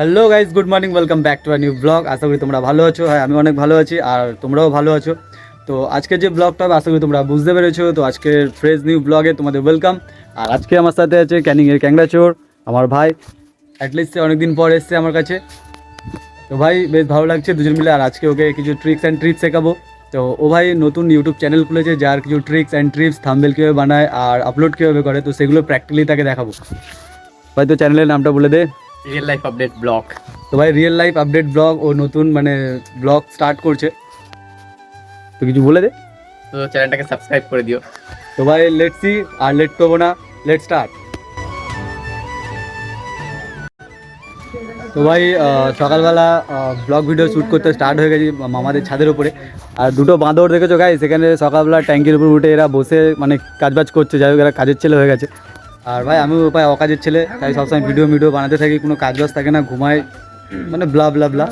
Hello guys good morning welcome back to a new vlog আশা করি তোমরা ভালো আছো। হ্যাঁ আমি অনেক ভালো আছি আর তোমরাও ভালো আছো। তো আজকে যে ব্লগটা হবে আশা করি তোমরা বুঝতে পেরেছ, তো আজকের ফ্রেশ নিউ ব্লগে তোমাদের ওয়েলকাম আর আজকে আমার সাথে আছে ক্যানিংয়ের ক্যাংরা চোর, আমার ভাই। অ্যাটলিস্ট অনেকদিন পর এসছে আমার কাছে। তো ভাই, বেশ ভালো লাগছে দুজন মিলে। আর আজকে ওকে কিছু ট্রিক্স অ্যান্ড ট্রিপস শেখাবো। তো ও ভাই নতুন ইউটিউব চ্যানেল খুলেছে, যার কিছু ট্রিক্স অ্যান্ড ট্রিপস থাম্বেল কীভাবে বানায় আর আপলোড কীভাবে করে, তো সেগুলো প্র্যাকটিক্যালি তাকে দেখাবো। ভাই, তো চ্যানেলের নামটা বলে দে। রিয়েল লাইফ আপডেট ব্লগ তো ভাই রিয়েল লাইফ আপডেট ব্লগ ও নতুন মানে ব্লগ স্টার্ট করছে। তো কিছু বলে দে। তো চ্যানেলটাকে সাবস্ক্রাইব করে দিও। তো ভাই লেট সি আর লেট করব না লেট স্টার্ট তো ভাই সকালবেলা ব্লগ ভিডিও শ্যুট করতে স্টার্ট হয়ে গেছি মামাদের ছাদের উপরে। আর দুটো বাঁদর দেখেছ গাই সেখানে সকালবেলা ট্যাঙ্কির উপর উঠে এরা বসে মানে কাজবাজ করছে যাই হোক এরা কাজের ছেলে হয়ে গেছে। আর ভাই আমি উপায় অকাজের ছেলে, তাই সবসময় ভিডিও ভিডিও বানাতে থাকি, কোনো কাজবাজ থাকে না, ঘুমাই মানে ব্লা ব্লা ব্লা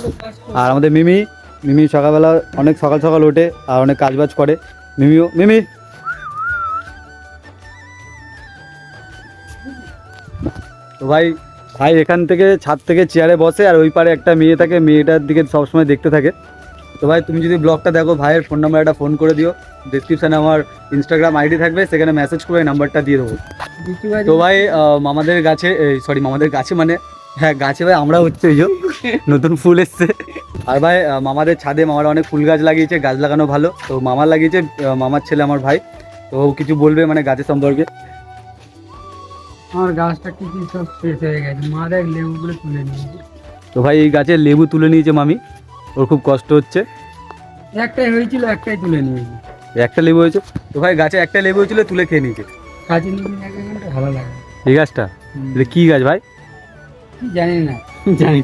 আর আমাদের মিমি মিমি সকালবেলা অনেক সকাল সকাল ওঠে আর অনেক কাজবাজ করে। মিমিও, মিমি। তো ভাই ভাই এখান থেকে ছাদ থেকে চেয়ারে বসে আর ওই পারে একটা মেয়ে থাকে, মেয়েটার দিকে সবসময় দেখতে থাকে। তো ভাই তুমি যদি ব্লগটা দেখো ভাইয়ের ফোন নাম্বার একটা ফোন করে দিও। ডিসক্রিপশানে আমার ইনস্টাগ্রাম আইডি থাকবে সেখানে মেসেজ করে নাম্বারটা দিয়ে দেবো। তো ভাই মামাদের গাছে সরি মামাদের গাছে মানে হ্যাঁ গাছে ভাই আমরা হচ্ছে ওই নতুন ফুল এসছে। আর ভাই মামাদের ছাদে মামারা অনেক ফুল গাছ লাগিয়েছে গাছ লাগানো ভালো। তো মামার লাগিয়েছে মামার ছেলে আমার ভাই। তো কিছু বলবে মানে গাছের সম্পর্কে? আমার গাছটা কি কি সব শেষ হয়ে গেছে মা দেখ লেবুগুলো তুলে নিয়েছে। তো ভাই এই গাছের লেবু তুলে নিয়েছে মামি। ওর খুব কষ্ট হচ্ছে। একটাই হয়েছিল একটাই তুলে নিয়েছি একটা লেবু হয়েছে। তো ভাই গাছে একটা লেবু হয়েছিল তুলে খেয়ে নিয়েছে। কাজে নিয়ে এক ঘণ্টা ভালো লাগে। এই গাছটা? এটা কি গাছ ভাই? জানি না। জানি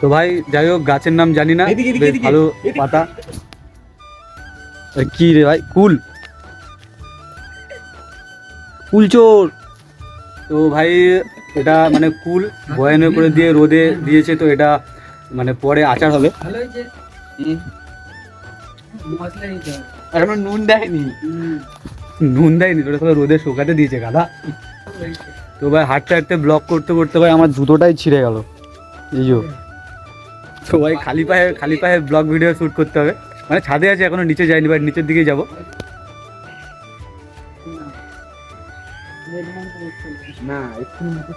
তো ভাই যাই হোক গাছের নাম জানি না। বেশ ভালো পাতা। কি রে ভাই? কুল। কুল চোর তো ভাই এটা মানে কুল বয়ানে করে দিয়ে রোদে দিয়েছে তো এটা মানে পরে আচার হবে। ভালো হয়েছে। মশলা দিতে হবে। আর আমরা নুন দেয়নি। নুন দেয়নি তো ওটা সবাই রোদে শুকাতে দিয়েছে গাদা তো ভাই হাঁটতে হাঁটতে ব্লক করতে করতে ভাই আমার জুতোটাই ছিঁড়ে গেল। এই তো ভাই খালি পায়ে খালি পায়ে ব্লগ ভিডিও শ্যুট করতে হবে। মানে ছাদে আছে এখনও নিচে যাইনি ভাই নিচের দিকেই যাব। না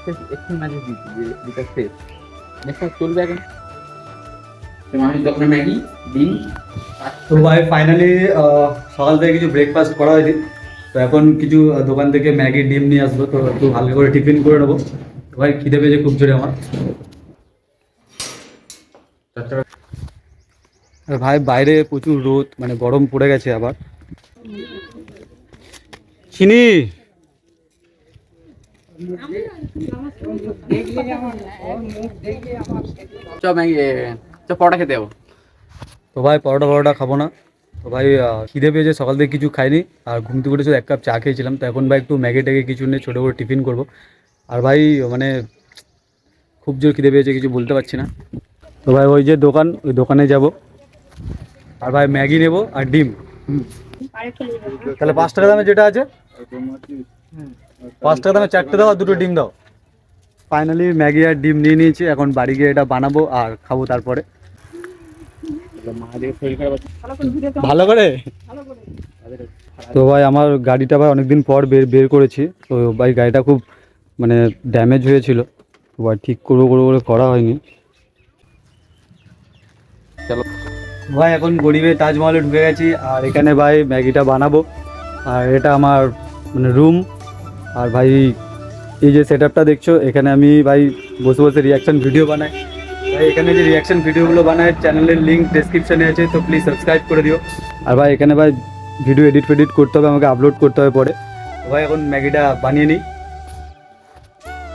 শেষ। এক্ষুনি মাঝে যেটা চলবে এখন। আমি দোকানে ম্যাগি ডিম তো ভাই ফাইনালি সকাল থেকে কিছু ব্রেকফাস্ট করা হয়নি। তো এখন কিছু দোকান থেকে ম্যাগি ডিম নিয়ে আসব। তো একটু হালকা করে টিফিন করে নেব। ভাই খিদে পেয়েছে খুব জোরে আমার। ভাই বাইরে প্রচুর রোদ মানে গরম পড়ে গেছে আবার। চিনি চ ম্যাগি। চ পরোটা খেতে যাব। তো ভাই, পরোটা পরোটা খাব না। তো ভাই খিদে পেয়েছে, সকাল থেকে কিছু খাইনি। আর ঘুম থেকে শুধু এক কাপ চা খেয়েছিলাম। তো এখন ভাই, একটু ম্যাগি ট্যাগে কিছু নিয়ে ছোটো করে টিফিন করব। আর ভাই মানে খুব জোর খিদে পেয়েছে, কিছু বলতে পারছি না। তো ভাই, ওই যে দোকান, ওই দোকানে যাব। আর ভাই, ম্যাগি নেব আর ডিম। তাহলে পাঁচ টাকা দামে যেটা আছে? পাঁচ টাকা দামে চারটে দাও আর দুটো ডিম দাও। ফাইনালি ম্যাগি আর ডিম নিয়ে নিয়েছি। এখন বাড়ি গিয়ে এটা বানাবো আর খাব তারপরে মা দেখে শরীর খারাপ আছে ভালো করে তো ভাই আমার গাড়িটা ভাই অনেকদিন পর বের বের করেছি। তো ভাই গাড়িটা খুব মানে ড্যামেজ হয়েছিল। তো ভাই ঠিক করব করব করে করা হয়নি। চলো। ভাই এখন গরিবের তাজমহলে ঢুকে গেছি। আর এখানে ভাই ম্যাগিটা বানাবো। আর এটা আমার মানে রুম আর ভাই এই যে সেট দেখছ এখানে আমি ভাই বসে বসে রিয়াকশন ভিডিও বানাই। ভাই এখানে যে রিয়াকশন ভিডিওগুলো বানায় চ্যানেলের লিঙ্ক ডেসক্রিপশনে আছে তো প্লিজ সাবস্ক্রাইব করে দিও। আর ভাই এখানে ভাই ভিডিও এডিট ফেডিট করতে হবে আমাকে আপলোড করতে হবে পরে। তো ভাই এখন ম্যাগিটা বানিয়ে নিই।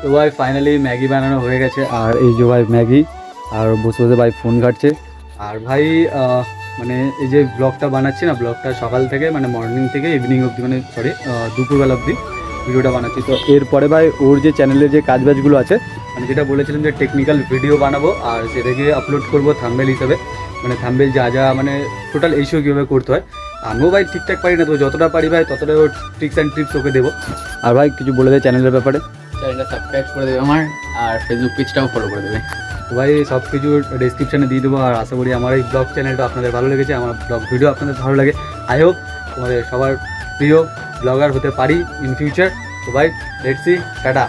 তো ভাই ফাইনালি ম্যাগি বানানো হয়ে গেছে। আর এই যে ভাই ম্যাগি আর বসে বসে ভাই ফোন ঘাটছে। আর ভাই মানে এই যে ব্লগটা বানাচ্ছি না ব্লগটা সকাল থেকে মানে মর্নিং থেকে ইভিনিং অবধি মানে সরি দুপুরবেলা অবধি ভিডিওটা বানাচ্ছি। তো এরপরে ভাই ওর যে চ্যানেলের যে কাজবাজগুলো আছে মানে যেটা বলেছিলাম যে টেকনিক্যাল ভিডিও বানাবো আর সেটাকে আপলোড করব থাম্বেল হিসাবে। মানে থাম্বেল যা যা মানে টোটাল এইসব কীভাবে করতে হয়। আমিও ভাই ঠিকঠাক পারি না তো যতটা পারি ভাই ততটা ট্রিক্স অ্যান্ড টিপস ওকে দেবো। আর ভাই কিছু বলে দেয় চ্যানেলের ব্যাপারে। চ্যানেলটা সাবস্ক্রাইব করে দেবে আমার আর ফেসবুক পেজটাও ফলো করে দেবে। তো ভাই সব কিছু ডিসক্রিপশানে দিয়ে দেবো আর আশা করি আমার এই ব্লগ চ্যানেলটা আপনাদের ভালো লেগেছে আমার ব্লগ ভিডিও আপনাদের ভালো লাগে। আই হোপ তোমাদের সবার প্রিয় ব্লগার হতে পারি ইন ফিউচার তো ভাই লেটসি টাটা।